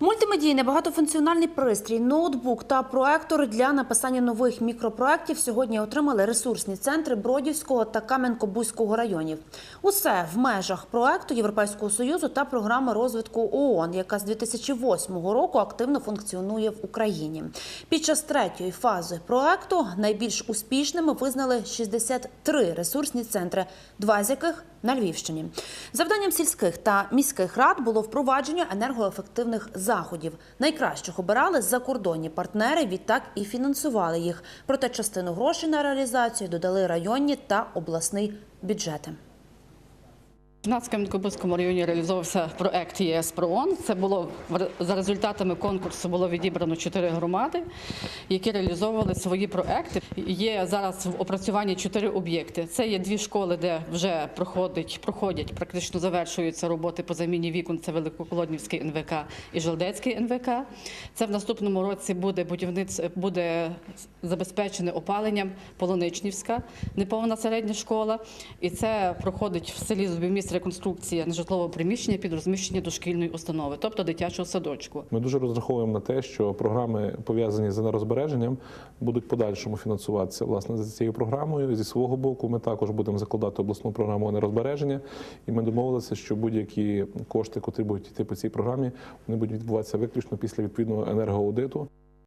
Мультимедійний багатофункціональний пристрій, ноутбук та проектор для написання нових мікропроектів сьогодні отримали ресурсні центри Бродівського та Кам'янко-Бузького районів. Усе в межах проекту Європейського союзу та програми розвитку ООН, яка з 2008 року активно функціонує в Україні. Під час третьої фази проекту найбільш успішними визнали 63 ресурсні центри, два з яких на Львівщині. Завданням сільських та міських рад було впровадження енергоефективних заходів. Найкращих обирали закордонні партнери, відтак і фінансували їх. Проте частину грошей на реалізацію додали районні та обласний бюджети. В Кам'янко-Бузькому районі реалізовувався проект ЄС ПРООН. Це було за результатами конкурсу було відібрано чотири громади, які реалізовували свої проекти. Є зараз в опрацюванні чотири об'єкти. Це є дві школи, де вже проходить, проходять, практично завершуються роботи по заміні вікон. Це Великоколоднівський НВК і Желдецький НВК. Це в наступному році буде будівництво, буде забезпечене опаленням Полоничнівська, неповна середня школа. І це проходить в селі Зубівміст реконструкція нежитлового приміщення під розміщення дошкільної установи, тобто дитячого садочку. Ми дуже розраховуємо на те, що програми пов'язані з енергозбереженням будуть подальшому фінансуватися власне за цією програмою. Зі свого боку, ми також будемо закладати обласну програму енергозбереження, і ми домовилися, що будь-які кошти, котрі будуть йти по цій програмі, вони будуть відбуватися виключно після відповідного енергоаудиту.